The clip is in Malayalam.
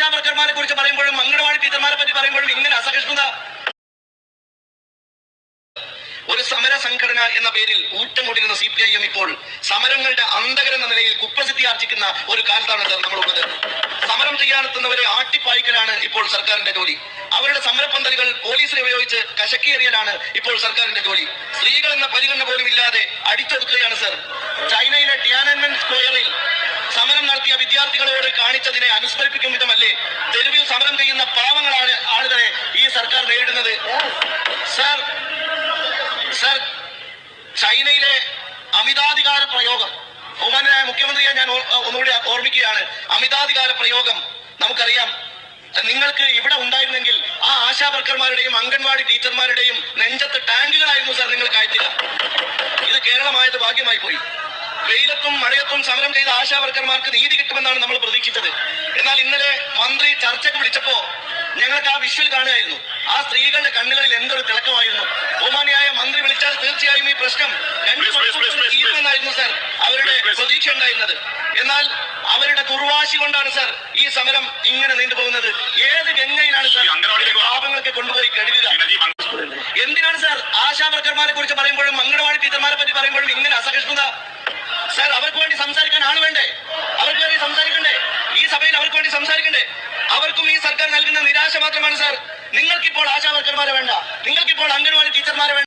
ആശാവർക്കർമാരെ കുറിച്ച് പറയുമ്പോഴും അംഗനവാടി ടീച്ചർമാരെ പറ്റി പറയുമ്പോഴും ഇങ്ങനെ അസഹിഷ്ണുത. ഒരു സമര സംഘടന എന്ന പേരിൽ ഊട്ടം കൊണ്ടിരുന്ന സി പി ഐ എം ഇപ്പോൾ സമരങ്ങളുടെ അന്തകർ എന്ന നിലയിൽ കുപ്രസിദ്ധി ആർജിക്കുന്ന ഒരു കാലത്താണ് സർ നമ്മളുള്ളത്. സമരം ചെയ്യാനെത്തുന്നവരെ ആട്ടിപ്പായ്ക്കലാണ് ഇപ്പോൾ സർക്കാരിന്റെ ജോലി. അവരുടെ സമരപ്പന്തലുകൾ പോലീസിനെ ഉപയോഗിച്ച് കശക്കിയേറിയലാണ് ഇപ്പോൾ സർക്കാരിന്റെ ജോലി. സ്ത്രീകൾ എന്ന പരിഗണന പോലും ഇല്ലാതെ അടിച്ചൊതുക്കുകയാണ് സർ. ചൈനയിലെ ടിയാനൻമെൻ സ്ക്വയറിൽ നടത്തിയ വിദ്യാർത്ഥികളോട് കാണിച്ചതിനെ അനുസ്മരിപ്പിക്കും വിധമല്ലേ തെരുവിൽ സമരം ചെയ്യുന്ന പാവങ്ങളാണ് ആളുകളെ ഈ സർക്കാർ നേരിടുന്നത്. സർ സർ ചൈനയിലെ അമിതാധികാര പ്രയോഗം ബഹുമാനായ മുഖ്യമന്ത്രിയെ ഞാൻ ഒന്നുകൂടി ഓർമ്മിക്കുകയാണ്. അമിതാധികാര പ്രയോഗം നമുക്കറിയാം. നിങ്ങൾക്ക് ഇവിടെ ഉണ്ടായിരുന്നെങ്കിൽ ആ ആശാ വർക്കർമാരുടെയും അംഗൻവാടി ടീച്ചർമാരുടെയും നെഞ്ചത്ത് ടാങ്കുകളായിരുന്നു സാർ നിങ്ങൾ കയറ്റുക ഇത് കേരളമായത് ഭാഗ്യമായി പോയി. വെയിലത്തും മഴയത്തും സമരം ചെയ്ത ആശാവർക്കർമാർക്ക് നീതി കിട്ടുമെന്നാണ് നമ്മൾ പ്രതീക്ഷിച്ചത്. എന്നാൽ ഇന്നലെ മന്ത്രി ചർച്ചയ്ക്ക് വിളിച്ചപ്പോ ഞങ്ങൾക്ക് ആ വിഷ്വൽ കാണുകയായിരുന്നു. ആ സ്ത്രീകളുടെ കണ്ണുകളിൽ എന്തൊരു തിളക്കമായിരുന്നു. ബഹുമാനിയായ മന്ത്രി വിളിച്ചാൽ തീർച്ചയായും ഈ പ്രശ്നം രണ്ട് തീരുമെന്നായിരുന്നു സാർ അവരുടെ. പ്രതീക്ഷ ഉണ്ടായിരുന്നത്. എന്നാൽ അവരുടെ ദുർവാശി കൊണ്ടാണ് സാർ ഈ സമരം ഇങ്ങനെ നീണ്ടുപോകുന്നത് ഏത് ഗംഗയിലാണ് സർ പാപങ്ങൾക്ക് കൊണ്ടുപോയി കഴിയുക എന്തിനാണ് സർ ആശാവർക്കർമാരെ കുറിച്ച് പറയുമ്പോഴും അംഗനവാടി ടീച്ചർമാരെ പറ്റി പറയുമ്പോഴും ഇങ്ങനെ അസഹിഷ്ണുത സാർ അവർക്ക് വേണ്ടി സംസാരിക്കാൻ ആൾ വേണ്ടേ അവർക്ക് വേണ്ടി സംസാരിക്കണ്ടേ ഈ സഭയിൽ അവർക്ക് വേണ്ടി സംസാരിക്കണ്ടേ അവർക്കും ഈ സർക്കാർ നൽകുന്ന നിരാശ മാത്രമാണ് സാർ. നിങ്ങൾക്കിപ്പോൾ ആശാ വർക്കർമാരെ വേണ്ട. നിങ്ങൾക്കിപ്പോൾ അംഗൻവാടി ടീച്ചർമാരെ വേണ്ട.